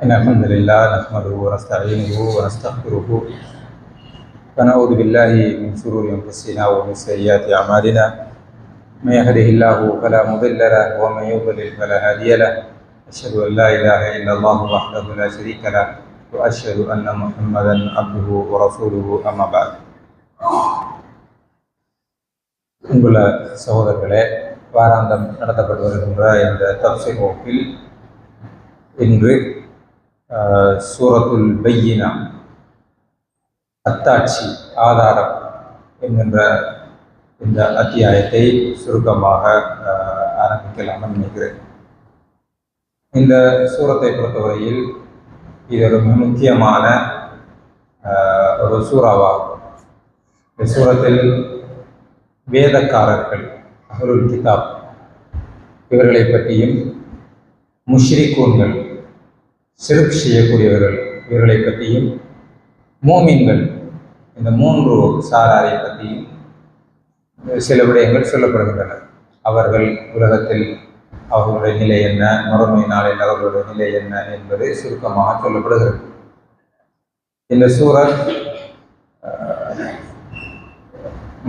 إن الحمد لله نحمده ونستعينه ونستغفره ونعوذ بالله من شرور أنفسنا ومن سيئات أعمالنا. من يهده الله فلا مضل له ومن يضلل فلا هادي له. أشهد أن لا إله إلا الله وحده لا شريك له وأشهد أن محمدا عبده ورسوله أما بعد. அன்புள்ள சகோதரர்களே வாராந்தம் நடத்தப்பட்டு نتبع الأمر தப்சி تفسير இன்று சூரத்துல் பையினா அத்தாட்சி ஆதாரம் என்கின்ற இந்த அத்தியாயத்தை சுருக்கமாக ஆரம்பிக்கலாம் நினைக்கிறேன். இந்த சூரத்தை பொறுத்தவரையில் இது ஒரு மிக முக்கியமான ஆஹ், ஒரு சூறாவாகும். இந்த சூரத்தில் வேதக்காரர்கள் அஹ்லுல் கிதாப் இவர்களை பற்றியும் முஷ்ரிகூன்கள் சிறுக் செய்யக்கூடியவர்கள் இவர்களை பற்றியும் மோமீன்கள் இந்த மூன்று சாராரை பற்றியும் சில விடயங்கள் சொல்லப்படுகின்றன. அவர்கள் உலகத்தில் அவர்களுடைய நிலை என்ன மறுமை நாளில் அவர்களுடைய நிலை என்ன என்பது சுருக்கமாக சொல்லப்படுகிறது. இந்த சூரத்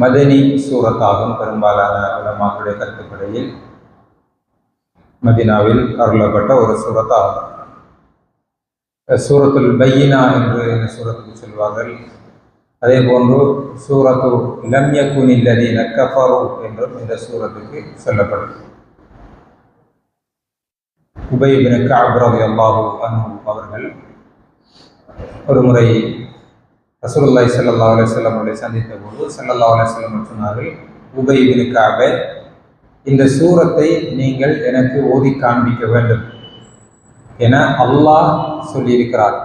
மதனி சூரத்தாகும். பெரும்பாலான உலமாக்களுடைய கருத்துப்படையில் மதினாவில் அருளப்பட்ட ஒரு சூரத்தாகும். சூரத்துல் பையினா என்று இந்த சூரத்துக்கு சொல்வார்கள். அதே போன்று சூரத்து லம்யகுன் இல்லதி நக்கஃபரு என்றும் இந்த சூரத்துக்கு சொல்லப்படும். உபயபின் காப்ரதி அல்லாஹூ அவர்கள் ஒரு முறை ரசூலுல்லாஹி ஸல்லல்லாஹு அலைஹி அவர்களை சந்தித்த போது ஸல்லல்லாஹு அலைஹி சொன்னார்கள் உபயபின் காபே இந்த சூரத்தை நீங்கள் எனக்கு ஓதி காண்பிக்க வேண்டும். என அல்லாஹ் சொல்லியிருக்கிறார்.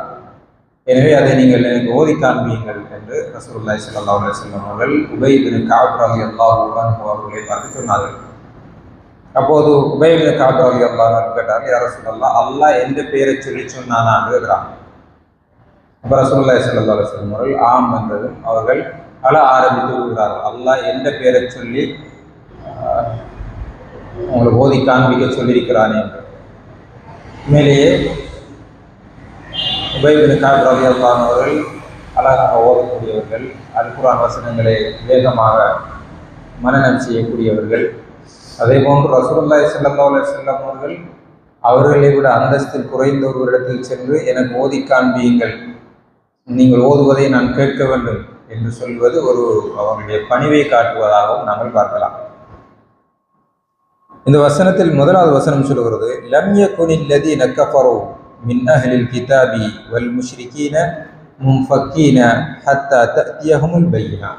எனவே அதை நீங்கள் எனக்கு ஓதி காண்பியுங்கள் என்று ரசூல்லாய் ஸல்லல்லாஹு அலைஹி அவர்கள் உபைபின் காப் ரலியல்லாஹு அவர்களை பார்த்து சொன்னார்கள். அப்போது உபைபின் காப் ரலியல்லாஹு அன்ஹு கேட்டார் யார் ரசூலுல்லாஹ் அல்லாஹ் எந்த பெயரை சொல்லி சொன்னானா? கேட்கிறான். அப்போ ரசூல்லாய் ஸல்லல்லாஹு அலைஹி அவர்கள் ஆம் என்றதும் அவர்கள் அழ ஆரம்பித்து விடுகிறார்கள் அல்லாஹ் எந்த பெயரை சொல்லி ஆஹ், உங்களுக்கு ஓதி காண்பிக்க சொல்லியிருக்கிறானே என்று. உண்மையிலேயே உபயபின் காப்ராலி அவர்கள் அழகாக ஓதக்கூடியவர்கள் அல் வசனங்களை வேகமாக மனநம் செய்யக்கூடியவர்கள். அதே போன்று ரசூல்லாய் ஸல்லல்லாஹு செல்லம் அவர்கள் அவர்களை விட அந்தஸ்தில் குறைந்த ஒருவரிடத்தில் சென்று எனக்கு ஓதி காண்பியுங்கள். நீங்கள் ஓதுவதை நான் கேட்க வேண்டும் என்று சொல்வது ஒரு அவர்களுடைய பணிவை காட்டுவதாகவும் நாங்கள் பார்க்கலாம். இந்த வசனத்தில் முதலாவது வசனம் சொல்கிறது லம் யகுனில் லதி நக்கஃபரோ மின் அஹலில் கிதாபி வல் முஷ்ரிகீன முன்ஃபக்கீன ஹத்தா தஅத்தியஹுமுல் பையினா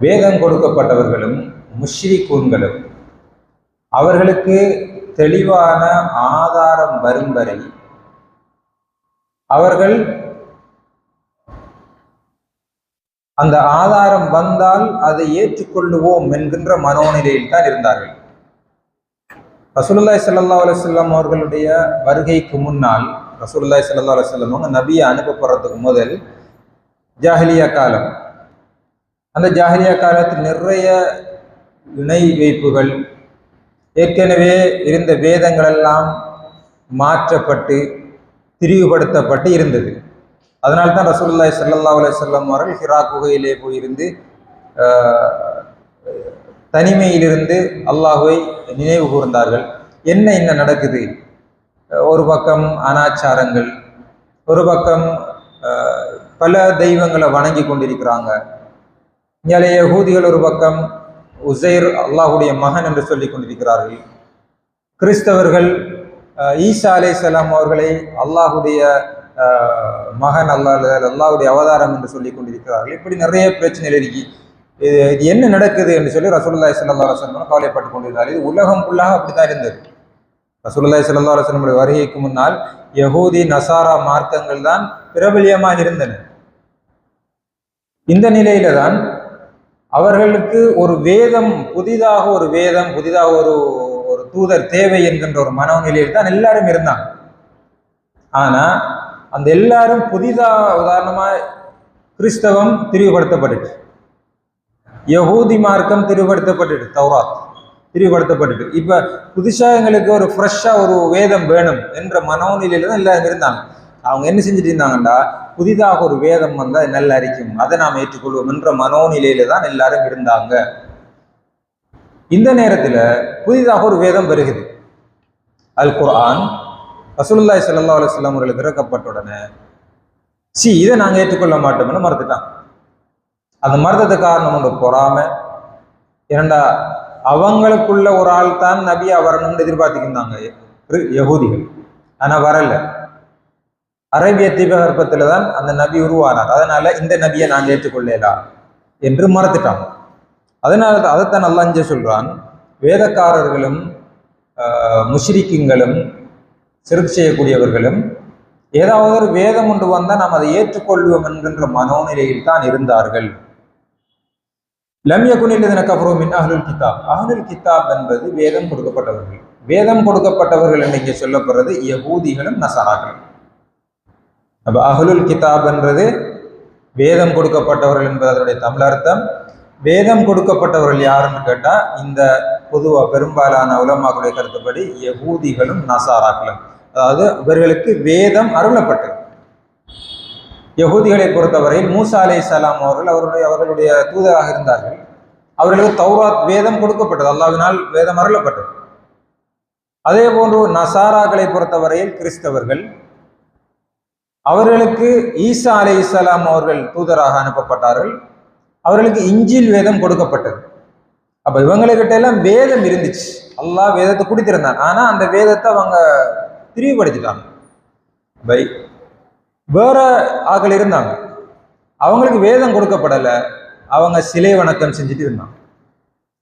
வேதம் கொடுக்கப்பட்டவர்களும் முஷ்ரிகூன்களும் அவர்களுக்கு தெளிவான ஆதாரம் வரும் வரை அவர்கள் அந்த ஆதாரம் வந்தால் அதை ஏற்றுக்கொள்ளுவோம் என்கின்ற மனோநிலையில் தான் இருந்தார்கள். ரசூலுல்லாய் சல்லா அலுவலம் அவர்களுடைய வருகைக்கு முன்னால் ரசூலுல்லாய் சல்லா அலுவலம் அவங்க நபியை அனுப்பப்படுறதுக்கு முதல் ஜாஹிலியா காலம். அந்த ஜாஹிலியா காலத்தில் நிறைய இணை வைப்புகள் ஏற்கனவே இருந்த வேதங்கள் எல்லாம் மாற்றப்பட்டு திரிவுபடுத்தப்பட்டு இருந்தது. அதனால்தான் தான் சல்லா அலுவலம் அவர்கள் ஹிரா குகையிலே போயிருந்து ஆஹ், தனிமையிலிருந்து அல்லாஹுவை நினைவு கூர்ந்தார்கள். என்ன என்ன நடக்குது? ஒரு பக்கம் அனாச்சாரங்கள் ஒரு பக்கம் பல தெய்வங்களை வணங்கி கொண்டிருக்கிறாங்க. இங்கே யகூதிகள் ஒரு பக்கம் உசைர் அல்லாஹுடைய மகன் என்று சொல்லி கொண்டிருக்கிறார்கள். கிறிஸ்தவர்கள் ஈசா ஈசா சலாம் அவர்களை அல்லாஹுடைய மகன் அல்லாஹ் அல்லாஹுடைய அவதாரம் என்று சொல்லிக் கொண்டிருக்கிறார்கள். இப்படி நிறைய பிரச்சனைகள் இருக்கு. இது இது என்ன நடக்குது என்று சொல்லி ரசூலுல்லாஹி சல்லா அலுவலம் கவலைப்பட்டுக் கவலைப்பட்டு கொண்டிருந்தார். இது உலகம் ஃபுல்லாக அப்படித்தான் இருந்தது. ரசூல்லாய் சல்லா அலுவலமுடைய வருகைக்கு முன்னால் யகூதி நசாரா மார்க்கங்கள் தான் பிரபல்யமாக இருந்தன. இந்த நிலையில தான் அவர்களுக்கு ஒரு வேதம் புதிதாக ஒரு வேதம் புதிதாக ஒரு ஒரு தூதர் தேவை என்கின்ற ஒரு மனநிலையில் தான் எல்லாரும் இருந்தாங்க. ஆனா அந்த எல்லாரும் புதிதா உதாரணமா கிறிஸ்தவம் திரிவுபடுத்தப்பட்டுச்சு யகூதி மார்க்கம் திரிவுபடுத்தப்பட்டுட்டு தௌராத் விரிவுபடுத்தப்பட்டுட்டு இப்ப புதுசா எங்களுக்கு ஒரு ஃப்ரெஷ்ஷா ஒரு வேதம் வேணும் என்ற மனோநிலையில தான் எல்லாரும் இருந்தாங்க. அவங்க என்ன செஞ்சுட்டு இருந்தாங்கன்னா புதிதாக ஒரு வேதம் வந்தா நல்லா அறிக்கும். அதை நாம் ஏற்றுக்கொள்வோம் என்ற மனோநிலையில தான் எல்லாரும் இருந்தாங்க. இந்த நேரத்துல புதிதாக ஒரு வேதம் வருகுது அல் குர்ஆன் ரசூலுல்லாய் சல்லா அலைஹி வஸல்லம் அவர்களுக்கு இறக்கப்பட்ட உடனே சி இதை நாங்க ஏற்றுக்கொள்ள மாட்டோம்னு மறுத்துட்டான் அந்த மறுத்தது காரணம் ஒன்று பொறாமை. இரண்டா அவங்களுக்குள்ள ஒரு ஆள் தான் நபியா வரணும்னு எதிர்பார்த்துக்கிருந்தாங்க யகுதிகள். ஆனா வரல. அரேபிய தீபகற்பத்தில் தான் அந்த நபி உருவானார். அதனால இந்த நபியை நான் ஏற்றுக்கொள்ளலாம் என்று மறந்துட்டாங்க அதனால தான் அதைத்தான் நல்லா இங்கே சொல்றான். வேதக்காரர்களும் முஷ்ரிக்குங்களும் சிறுக்கு செய்யக்கூடியவர்களும் ஏதாவது ஒரு வேதம் ஒன்று வந்தால் நாம் அதை ஏற்றுக்கொள்வோம் என்கின்ற மனோநிலையில் தான் இருந்தார்கள். லம்ய குனில் இதன கபரும் மின் அஹ்லுல் கிதாப் அஹ்லுல் கிதாப் என்பது வேதம் கொடுக்கப்பட்டவர்கள். வேதம் கொடுக்கப்பட்டவர்கள் என்று இங்கே சொல்லப்படுறது யகூதிகளும் நசராக்களும். அப்ப அஹ்லுல் கிதாப் என்றது வேதம் கொடுக்கப்பட்டவர்கள் என்பது அதனுடைய தமிழ் அர்த்தம். வேதம் கொடுக்கப்பட்டவர்கள் யாருன்னு கேட்டா இந்த பொதுவா பெரும்பாலான உலமாக்களுடைய கருத்துப்படி யகூதிகளும் நசாராக்களும். அதாவது இவர்களுக்கு வேதம் அருளப்பட்டது. யகூதிகளை பொறுத்தவரையில் மூசா அலை சலாம் அவர்கள் அவருடைய அவர்களுடைய தூதராக இருந்தார்கள். அவர்களுக்கு தௌராத் வேதம் கொடுக்கப்பட்டது. அல்லாவினால் வேதம் அருளப்பட்டது. அதே போன்று நசாராக்களை பொறுத்தவரையில் கிறிஸ்தவர்கள் அவர்களுக்கு ஈசா அலை இஸ்லாம் அவர்கள் தூதராக அனுப்பப்பட்டார்கள். அவர்களுக்கு இஞ்சில் வேதம் கொடுக்கப்பட்டது. அப்ப இவங்ககிட்ட எல்லாம் வேதம் இருந்துச்சு. அல்லாஹ் வேதத்தை கொடுத்திருந்தான். ஆனா அந்த வேதத்தை அவங்க திரிவுபடுத்திட்டாங்க பை வேற ஆக்கள் இருந்தாங்க. அவங்களுக்கு வேதம் கொடுக்கப்படலை. அவங்க சிலை வணக்கம் செஞ்சுட்டு இருந்தாங்க.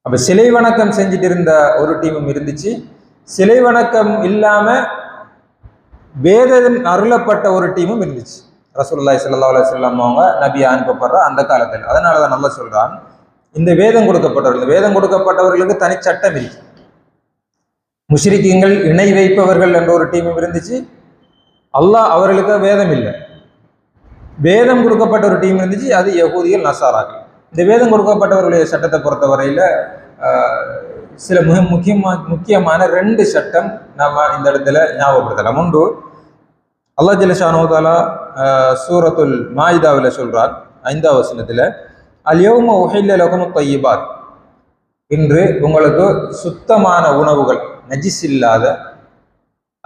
அப்ப சிலை வணக்கம் செஞ்சுட்டு இருந்த ஒரு டீமும் இருந்துச்சு. சிலை வணக்கம் இல்லாம வேதம் அருளப்பட்ட ஒரு டீமும் இருந்துச்சு. ரசூல்லாய் சல்லா அலைஹி அவங்க நபி அனுப்பப்படுற அந்த காலத்தில். அதனால தான் நல்லா சொல்றான் இந்த வேதம் கொடுக்கப்பட்டவர்கள் வேதம் கொடுக்கப்பட்டவர்களுக்கு தனி சட்டம் இருக்கு. முஷ்ரிக்கீங்கள் இணை வைப்பவர்கள் என்ற ஒரு டீமும் இருந்துச்சு. அல்லாஹ் அவர்களுக்கு வேதம் இல்லை வேதம் கொடுக்கப்பட்ட ஒரு டீம் இருந்துச்சு அது யகூதிகள் நசாராக்கள். இந்த வேதம் கொடுக்கப்பட்டவர்களுடைய சட்டத்தை பொறுத்தவரையில சில மிக முக்கியமா முக்கியமான ரெண்டு சட்டம் நம்ம இந்த இடத்துல ஞாபகப்படுத்தலாம். ஒன்று அல்லா ஜிலஷானோதாலா சூரத்துல் மாயிதாவில் சொல்கிறார் ஐந்தாவது வசனத்தில் அல்யோம உகையில் லகுமு தையிபாத் இன்று உங்களுக்கு சுத்தமான உணவுகள் நஜிஸ் இல்லாத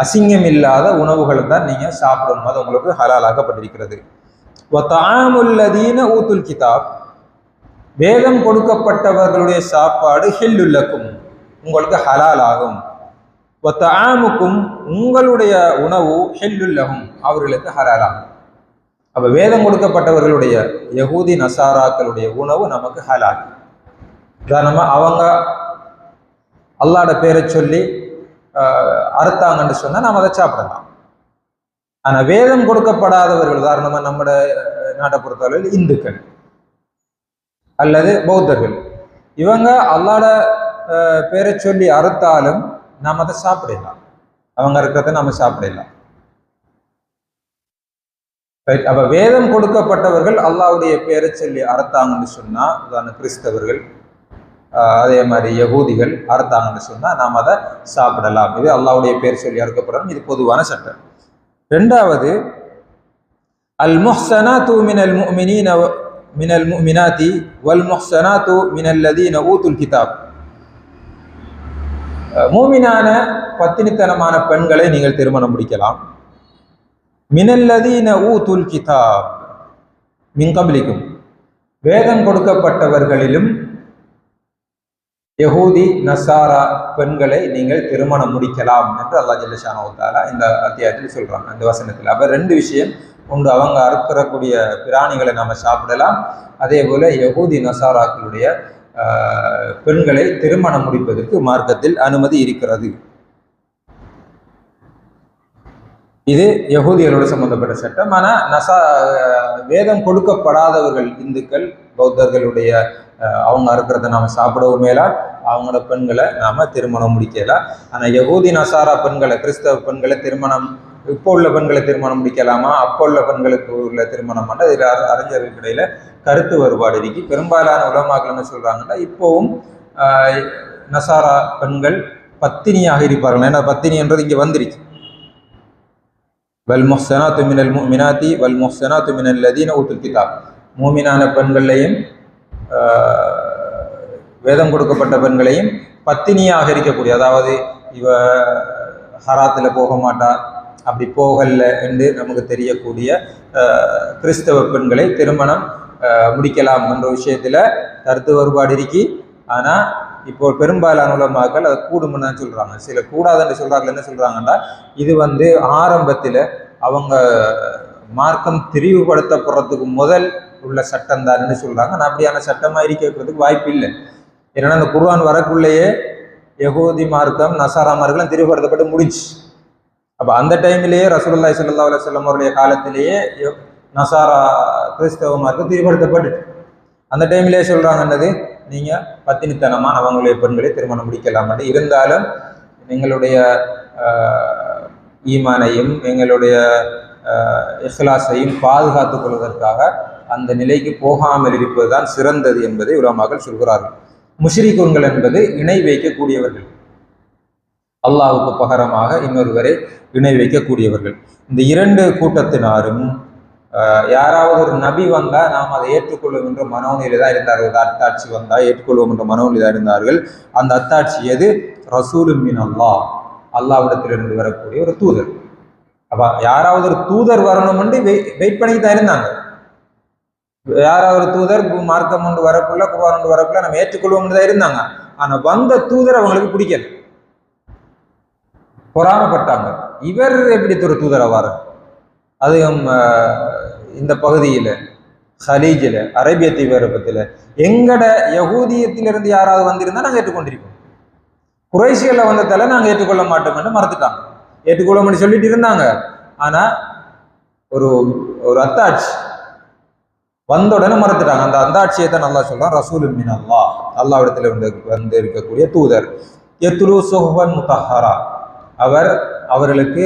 அசிங்கம் இல்லாத உணவுகளை தான் நீங்கள் சாப்பிடணும். அது உங்களுக்கு ஹலாலாக்கப்பட்டிருக்கிறது. தாமுல்லதீன ஊத்துல் கிதாப். வேதம் கொடுக்கப்பட்டவர்களுடைய சாப்பாடு ஹெல்லுல்லக்கும். உங்களுக்கு ஹலால் ஆகும் ஆமுக்கும் உங்களுடைய உணவு ஹெல்லுல்லகும். அவர்களுக்கு ஹலாலாகும். அப்போ வேதம் கொடுக்கப்பட்டவர்களுடைய யகூதி நசாராக்களுடைய உணவு நமக்கு ஹலால். உதாரணமாக அவங்க அல்லாட பேரை சொல்லி அறுத்தாங்கன்னு சொன்னா நாம் அதை சாப்பிடலாம். ஆனா வேதம் கொடுக்கப்படாதவர்கள் உதாரணமா நம்மட நாட்டை பொறுத்தவரையில் இந்துக்கள் அல்லது பௌத்தர்கள். இவங்க அல்லாட பேரை சொல்லி அறுத்தாலும் நாம் அதை சாப்பிடலாம். அவங்க இருக்கிறத நாம சாப்பிடலாம். ரைட் அப்ப வேதம் கொடுக்கப்பட்டவர்கள் அல்லாவுடைய பேரை சொல்லி அறுத்தாங்கன்னு சொன்னா உதாரண கிறிஸ்தவர்கள் அதே மாதிரி யகூதிகள் அறுத்தாங்கன்னு சொன்னா நாம் அதை சாப்பிடலாம். இது அல்லாவுடைய பேர் சொல்லி அறுக்கப்படணும் இது பொதுவான சட்டம். ரெண்டாவது அல் முஹ்சனா தூ மினல் முஃமினீன மினல் முஃமினாத்தி வல் முஹ்சனா தூ மினல்லதீன ஊத்துல் கிதாப். மூமினான பத்தினித்தனமான பெண்களை நீங்கள் திருமணம் முடிக்கலாம். மினல்லதீன ஊத்துல் கிதாப். மிங்கபிலிக்கும் வேதம் கொடுக்கப்பட்டவர்களிலும் யகூதி நசாரா பெண்களை நீங்கள் திருமணம் முடிக்கலாம் என்று அல்லா ஜல்லஷானோத்தாலா இந்த அத்தியாயத்தில் சொல்றாங்க. அந்த வசனத்தில். அப்ப ரெண்டு விஷயம் ஒன்று அவங்க அறுக்கிறக்கூடிய பிராணிகளை நாம சாப்பிடலாம். அதே போல யகூதி நசாராக்களுடைய பெண்களை திருமணம் முடிப்பதற்கு மார்க்கத்தில் அனுமதி இருக்கிறது. இது யகூதிகளோட சம்பந்தப்பட்ட சட்டம். ஆனால் நசா வேதம் கொடுக்கப்படாதவர்கள் இந்துக்கள் பௌத்தர்களுடைய அவங்க அறுக்கிறத நாம் சாப்பிடவும் மேலா அவங்களோட பெண்களை நாம் திருமணம் முடிக்கலாம் ஆனால் யகூதி நசாரா பெண்களை கிறிஸ்தவ பெண்களை திருமணம் இப்போ உள்ள பெண்களை திருமணம் முடிக்கலாமா? அப்போ உள்ள பெண்களுக்கு உள்ள திருமணம் பண்ண இதில் அறிஞர்களுக்கு இடையில கருத்து வேறுபாடு இருக்கு. பெரும்பாலான உலமாக்கள் என்ன சொல்றாங்கன்னா இப்போவும் நசாரா பெண்கள் பத்தினியாக இருப்பார்கள். ஏன்னா பத்தினி என்றது இங்கே வந்துருச்சு. வல் முஹ்சனாத்து துமினல் மினாத்தி வல் முஹ்சனாத்து துமினல் லதீன ஊத்துல் கிதாப். மூமினான பெண்கள்லையும் வேதம் கொடுக்கப்பட்ட பெண்களையும் பத்தினியாக இருக்கக்கூடிய அதாவது இவ ஹராத்தில் போக மாட்டா அப்படி போகல என்று நமக்கு தெரியக்கூடிய கிறிஸ்தவ பெண்களை திருமணம் முடிக்கலாம் என்ற விஷயத்தில் கருத்து வேறுபாடு இருக்கி ஆனால் இப்போ பெரும்பாலான உலமாக்கள் அதை கூடும்னு தான் சொல்கிறாங்க சில கூடாதுன்னு சொல்கிறார்கள் என்ன சொல்கிறாங்கன்னா இது வந்து ஆரம்பத்தில் அவங்க மார்க்கம் திரிவுபடுத்தப்படுறதுக்கு முதல் உள்ள சட்டம் தான்னு சொல்கிறாங்க ஆனால் அப்படியான சட்டமாக இருக்கிறதுக்கு வாய்ப்பு இல்லை. ஏன்னா அந்த குர்வான் வரக்குள்ளேயே யகூதி மார்க்கம் நசாரா மார்க்கம் திருப்படுத்தப்பட்டு முடிஞ்சு. அப்போ அந்த டைம்லேயே ரசூல்லாய் சல்லா அலைஹி வஸல்லம் அவருடைய காலத்திலேயே நசாரா கிறிஸ்தவ மார்க்கம் திருப்படுத்தப்பட்டு அந்த டைம்லேயே சொல்கிறாங்க என்னது? நீங்கள் பத்தினித்தனமான அவங்களுடைய பெண்களை திருமணம் முடிக்கலாம் இருந்தாலும் எங்களுடைய ஆஹ், ஈமானையும் எங்களுடைய ஆஹ், இஹ்லாஸையும் பாதுகாத்துக் கொள்வதற்காக அந்த நிலைக்கு போகாமல் இருப்பதுதான் சிறந்தது என்பதை உலமாக்கள் சொல்கிறார்கள். முஷ்ரிக்குன்கள் என்பது இணை வைக்கக்கூடியவர்கள். அல்லாவுக்கு பகரமாக இன்னொருவரை இணை வைக்கக்கூடியவர்கள். இந்த இரண்டு கூட்டத்தினாரும் ஆஹ், யாராவது ஒரு நபி வந்தா நாம் அதை ஏற்றுக்கொள்ளும் என்ற மனோநிலை தான் இருந்தார்கள். அத்தாட்சி வந்தால் ஏற்றுக்கொள்வோம் என்ற மனோநிலை தான் இருந்தார்கள். அந்த அத்தாட்சி எது? ரசூலும் மின் அல்லாஹ். அல்லாவிடத்திலிருந்து வரக்கூடிய ஒரு தூதர். அப்போ யாராவது ஒரு தூதர் வரணும்னு வெயிட் பண்ணி தான் இருந்தாங்க. யாராவது ஒரு தூதர் மார்க்கம் கொண்டு வரக்குள்ள குர்ஆன் கொண்டு வரக்குள்ள நம்ம ஏற்றுக்கொள்வோம்னு தான் இருந்தாங்க. ஆனா வந்த தூதர் அவங்களுக்கு பிடிக்கல. பொறாமப்பட்டாங்க. இவர் எப்படி ஒரு தூதரை வர அதுவும் இந்த பகுதியில் ஹலீஜில் அரேபிய தீபரப்பத்தில் எங்கட யகூதியத்திலிருந்து யாராவது வந்திருந்தா நாங்கள் ஏற்றுக்கொண்டிருப்போம் குறைசியில் வந்ததால நாங்கள் ஏற்றுக்கொள்ள மாட்டோம்னு மறந்துட்டாங்க ஏற்றுக்கொள்ளோம்னு சொல்லிட்டு இருந்தாங்க. ஆனா ஒரு ஒரு அத்தாட்சி வந்த உடனே மறுத்துட்டாங்க அந்த அந்தாட்சியை தான் நல்லா சொல்றான் ரசூல் மின் அல்லாஹ் அல்லாவிடத்தில் வந்து வந்து இருக்கக்கூடிய தூதர். எத்துலு சுஹ்வன் முத்தஹரா அவர் அவர்களுக்கு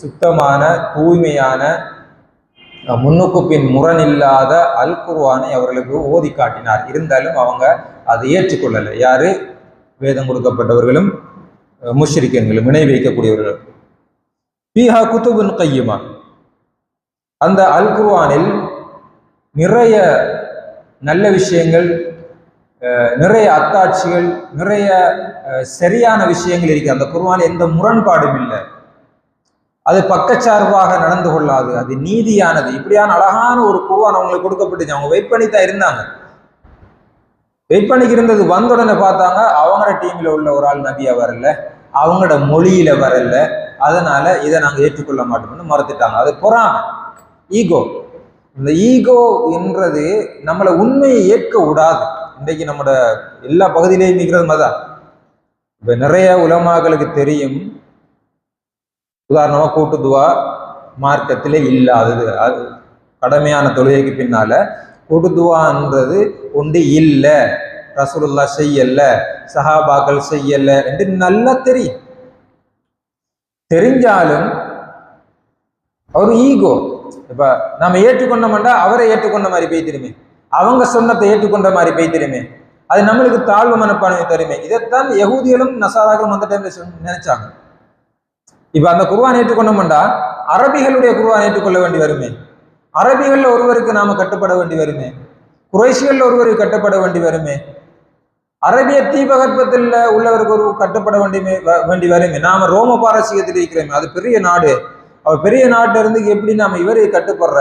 சுத்தமான தூய்மையான முன்னுக்கு பின் முரணில்லாத அல் குர்ஆனை அவர்களுக்கு ஓதி காட்டினார். இருந்தாலும் அவங்க அதை ஏற்றுக்கொள்ளலை. யாரு? வேதம் கொடுக்கப்பட்டவர்களும் அஹ், முஷ்ரிக்கங்களும் இணை வைக்கக்கூடியவர்கள். பீஹா குத்துபின் கையுமா. அந்த அல் குர்ஆனில் நிறைய நல்ல விஷயங்கள் நிறைய அத்தாட்சிகள் நிறைய சரியான விஷயங்கள் இருக்கு. அந்த குர்ஆனில் எந்த முரண்பாடும் இல்லை. அது பக்கச்சார்பாக நடந்து கொள்ளாது. அது நீதியானது. இப்படியான அழகான ஒரு குர்ஆன் அவங்களுக்கு கொடுக்கப்பட்டுச்சு. அவங்க வெயிட் பண்ணி தான் இருந்தாங்க. வெயிட் பண்ணிக்கு இருந்தது வந்த உடனே பார்த்தாங்க அவங்களோட டீம்ல உள்ள ஒரு ஆள் நபியா வரல. அவங்களோட மொழியில வரல. அதனால இதை நாங்கள் ஏற்றுக்கொள்ள மாட்டோம்னு மறுத்துட்டாங்க. அது பொறாம ஈகோ இந்த ஈகோ என்றது நம்மளை உண்மையை ஏற்க விடாது. இன்றைக்கு நம்மளோட எல்லா பகுதியிலையும் இருக்கிறது மாதிரிதான். இப்போ நிறைய உலமாக்களுக்கு தெரியும். உதாரணமா கூட்டுதுவா மார்க்கத்திலே இல்லாதது. அது கடமையான தொழுகைக்கு பின்னால கூட்டுதுவான்றது ஒன்று இல்லை. ரசூலுல்லா செய்யல சஹாபாக்கள் செய்யல என்று நல்லா தெரியும். தெரிஞ்சாலும் அவர் ஈகோ இப்போ நம்ம ஏற்றுக்கொண்டோம்டா அவரை ஏற்றுக்கொண்ட மாதிரி பெய்திருமே அவங்க சொன்னத்தை ஏற்றுக்கொண்ட மாதிரி பெய்திருமே அது நம்மளுக்கு தாழ்வு மனப்பான்மை தருமே. இதைத்தான் யகூதிகளும் நசாராக்களும் அந்த டைம்ல நினைச்சாங்க. இப்ப அந்த குருவான் ஏற்றுக்கொண்டோம்டா அரபிகளுடைய குருவான் ஏற்றுக்கொள்ள வேண்டி வருமே. அரபிகள்ல ஒருவருக்கு நாம கட்டுப்பட வேண்டி வருமே. குரேஷியல் ஒருவருக்கு கட்டுப்பட வேண்டி வருமே. அரபிய தீபகற்பத்தில் உள்ளவருக்கு ஒரு கட்டுப்பட வேண்டி வேண்டி வருமே. நாம ரோம பாரசீகத்தில் இருக்கிறோமே. அது பெரிய நாடு. அவர் பெரிய நாட்டில இருந்து எப்படி நாம் இவரை கட்டுப்படுற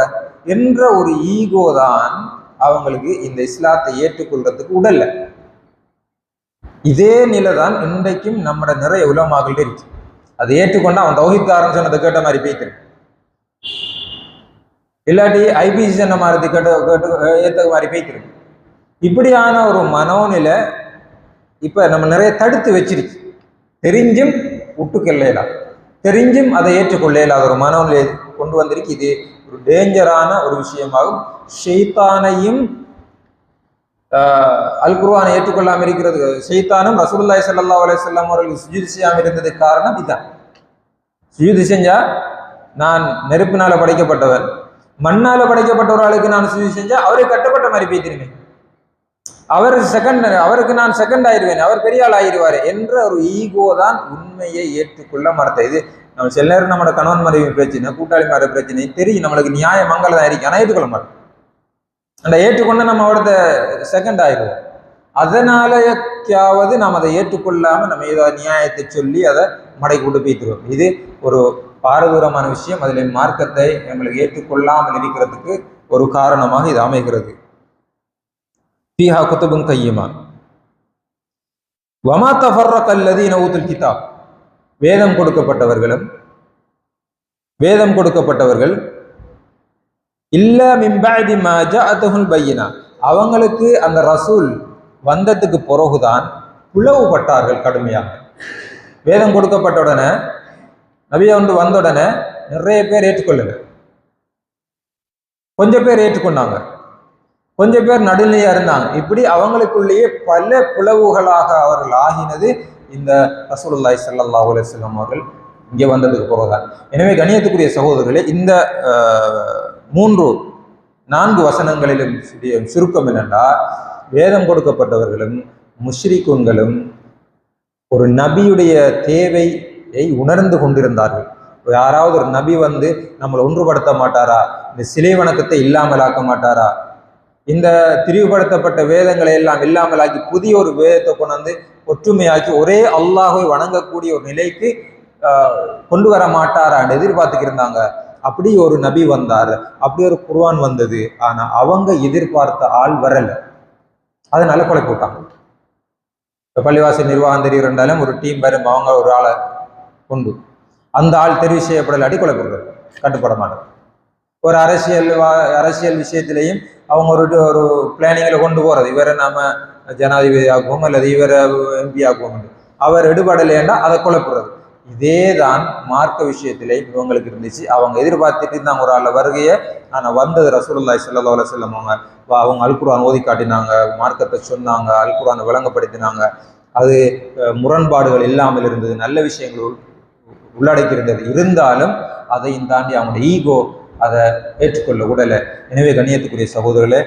என்ற ஒரு ஈகோ தான் அவங்களுக்கு இந்த இஸ்லாத்தை ஏற்றுக்கொள்றதுக்கு உடல்ல. இதே நிலை தான் இன்றைக்கும் நம்மட நிறைய உலமாக்கள் இருக்கு. அதை ஏற்றுக்கொண்டா அவன் தௌஹித்காரன் சொன்னதை கேட்ட மாதிரி பேய்த்து இல்லாட்டி ஐபிசி சொன்ன மாதிரி கேட்ட கேட்டு ஏற்ற மாதிரி பேய்த்திருக்கு இப்படியான ஒரு மனோநிலை இப்ப நம்ம நிறைய தடுத்து வச்சிருச்சு. தெரிஞ்சும் விட்டுக்கொள்ளலாம் தெரிஞ்சும் அதை ஏற்றுக்கொள்ள இல்லாத ஒரு மனநிலை கொண்டு வந்திருக்கு. இது ஒரு டேஞ்சரான ஒரு விஷயமாகும். ஷெய்தானையும் ஆஹ், அல் ஏற்றுக்கொள்ளாமல் இருக்கிறது. ஷெய்தானும் ரசூல்லாய் சல்லா அலைஹி வஸல்லம் அவர்கள் சுஜூது செய்யாமல் இருந்தது காரணம் இதுதான். சுஜூது செஞ்சா நான் நெருப்பினால படைக்கப்பட்டவர் மண்ணால படைக்கப்பட்ட ஒரு ஆளுக்கு நான் சுஜூது செஞ்சா அவரை கட்டப்பட்ட மாதிரி பேத்திருவேன் அவர் செகண்ட் அவருக்கு நான் செகண்ட் ஆயிடுவேன் அவர் பெரிய ஆள் ஆயிடுவார் என்ற ஒரு ஈகோ தான் உண்மையை ஏற்றுக்கொள்ள மறுத்த இது நம்ம சில நேரம் நம்மளோட கணவன் மறைவு பிரச்சனை கூட்டாளி மறைவு பிரச்சனை தெரியும் நம்மளுக்கு நியாயம் மங்களம் தான் இருக்கு. ஆனால் ஏற்றுக்கொள்ள மாட்டோம் அந்த ஏற்றுக்கொண்டு நம்ம அவரது செகண்ட் ஆயிடுவோம் அதனாலயாவது நாம் அதை ஏற்றுக்கொள்ளாம நம்ம ஏதாவது நியாயத்தை சொல்லி அதை மடை கொண்டு போய்த்துருவோம் இது ஒரு பாரதூரமான விஷயம். அதில் மார்க்கத்தை எங்களுக்கு ஏற்றுக்கொள்ளாமல் இருக்கிறதுக்கு ஒரு காரணமாக இது அமைகிறது. ஃபீஹா குத்துபுன் கையுமா வமா தஃபர்ரக் அல்லதீன ஊத்துல் கிதாப் வேதம் கொடுக்கப்பட்டவர்களும் வேதம் கொடுக்கப்பட்டவர்கள் இல்ல மிம்பாதி மாஜாத்துல் பையினா அவங்களுக்கு அந்த ரசூல் வந்ததுக்கு பிறகுதான் பிளவுபட்டார்கள் கடுமையாக வேதம் கொடுக்கப்பட்ட உடனே நபியா வந்து வந்த உடனே நிறைய பேர் ஏற்றுக்கொள்ளுங்க கொஞ்சம் பேர் ஏற்றுக்கொண்டாங்க கொஞ்சம் பேர் நடுநிலையா இருந்தாங்க. இப்படி அவங்களுக்குள்ளேயே பல பிளவுகளாக அவர்கள் ஆகினது இந்த ரசூலுல்லாய் சல்லா அலுவலம் அவர்கள் இங்கே வந்ததுக்கு பிறகுதான். எனவே கணியத்துக்குரிய சகோதரர்களே இந்த மூன்று நான்கு வசனங்களிலும் சுருக்கம் என்னென்றா வேதம் கொடுக்கப்பட்டவர்களும் முஷ்ரிக்குங்களும் ஒரு நபியுடைய தேவையை உணர்ந்து கொண்டிருந்தார்கள். யாராவது ஒரு நபி வந்து நம்மளை ஒன்றுபடுத்த மாட்டாரா? இந்த சிலை வணக்கத்தை இல்லாமல் ஆக்க மாட்டாரா? இந்த திரிவுபடுத்தப்பட்ட வேதங்களை எல்லாம் இல்லாமலாக்கி புதிய ஒரு வேதத்தை கொண்டு வந்து ஒற்றுமையாக்கி ஒரே அல்லாஹை வணங்கக்கூடிய ஒரு நிலைக்கு கொண்டு வர மாட்டாரான்னு எதிர்பார்த்துக்கிருந்தாங்க அப்படி ஒரு நபி வந்தார். அப்படி ஒரு குர்வான் வந்தது. ஆனா அவங்க எதிர்பார்த்த ஆள் வரல. அதனால கொலை போட்டாங்க. இப்போ பள்ளிவாசி நிர்வாகம் தெரியுறாலும் ஒரு டீம் வரும். அவங்க ஒரு ஆளை கொண்டு. அந்த ஆள் தெரிவு செய்யப்படலாட்டி கொலை போடுறது கட்டுப்பட மாட்டாங்க ஒரு அரசியல் அரசியல் விஷயத்திலையும் அவங்க ஒரு ஒரு பிளானிங்கில் கொண்டு போகிறது இவரை நாம் ஜனாதிபதி ஆக்குவோம் அல்லது இவரை எம்பி ஆக்குவோம் அவர் எடுபடலைன்னா அதை கொலைப்படுறது இதே தான் மார்க்க விஷயத்திலே இவங்களுக்கு இருந்துச்சு. அவங்க எதிர்பார்த்துட்டு இருந்தாங்க. ஒரு ஆள் வருகையை ஆனால் வந்தது ரசூலுல்லாய் சல்லா அலுவலம் அவங்க அவங்க அல்குரான் ஓதி காட்டினாங்க மார்க்கத்தை சொன்னாங்க அல்குரானை விளங்கப்படுத்தினாங்க அது முரண்பாடுகள் இல்லாமல் இருந்தது. நல்ல விஷயங்கள் உள்ளடக்கியிருந்தது இருந்தாலும் அதையும் தாண்டி அவங்களோட ஈகோ அதை ஏற்றுக்கொள்ள உடலை எனவே கண்ணியத்துக்குரிய சகோதரர்களே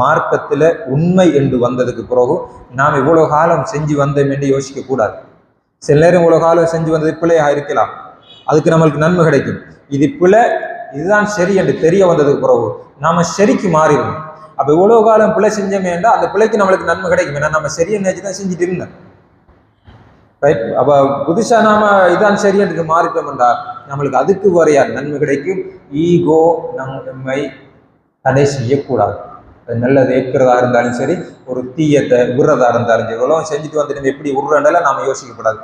மார்க்கத்தில் உண்மை என்று வந்ததுக்கு பிறகு நாம் இவ்வளோ காலம் செஞ்சு வந்தோம் என்று யோசிக்க கூடாது சில நேரம் இவ்வளோ காலம் செஞ்சு வந்தது பிள்ளையாக இருக்கலாம் அதுக்கு நம்மளுக்கு நன்மை கிடைக்கும். இது பிள்ளை இதுதான் சரி என்று தெரிய வந்ததுக்கு பிறகு நாம சரிக்கு மாறிடணும். அப்போ இவ்வளோ காலம் பிள்ளை செஞ்சோமேண்டா அந்த பிள்ளைக்கு நம்மளுக்கு நன்மை கிடைக்கும். ஏன்னா நம்ம சரியை நினைச்சு தான் செஞ்சுட்டு இருந்தேன் ரைட் அப்போ புதுசாக நாம இதான் சரி என்று மாறிட்டோம்டா நம்மளுக்கு அதுக்கு வரையா நன்மை கிடைக்கும். ஈகோ நம்மை தடை செய்யக்கூடாது. அது நல்லது ஏற்கிறதா இருந்தாலும் சரி ஒரு தீயத்தை விடுறதா இருந்தாலும் சரி உலகம் செஞ்சுட்டு வந்துட்டு எப்படி விடுறனால நாம் யோசிக்கக்கூடாது.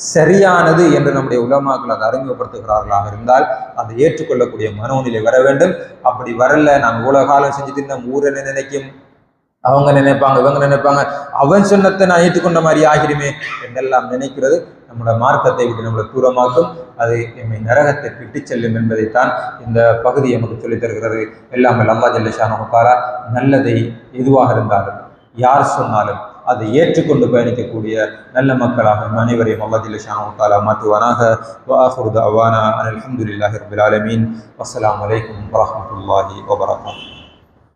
சரியானது என்று நம்முடைய உலமாக்கள் அதை அறிமுகப்படுத்துகிறார்களாக இருந்தால் அதை ஏற்றுக்கொள்ளக்கூடிய மனோநிலை வர வேண்டும். அப்படி வரல நான் உலகாலம் செஞ்சுட்டு நம்ம ஊரை நினைக்கும்? அவங்க நினைப்பாங்க இவங்க நினைப்பாங்க. அவன் சொன்னத்தை நான் ஏற்றுக்கொண்ட மாதிரி ஆகிடுமே என்றெல்லாம் நினைக்கிறது. நம்மளோட மார்க்கத்தை விட்டு நம்மளை தூரமாக்கும் அது எம்மை நரகத்தை விட்டு செல்லும் என்பதைத்தான் இந்த பகுதி நமக்கு சொல்லித் தருகிறது. எல்லாமே அல்லா ஜல்லிஷானமுக்காரா நல்லதை எதுவாக இருந்தாலும் யார் சொன்னாலும் அதை ஏற்றுக்கொண்டு பயணிக்கக்கூடிய நல்ல மக்களாக அனைவரையும் அல்லாஜில் ஜல்லிஷானமுக்காலா மாற்றுவானாக. வாஹுருத் அவானா அலமதுல்லாஹி ரபுல் ஆலமீன். அஸ்லாம் வலைக்கம் வரமத்துல்லாஹி வபரகாத்.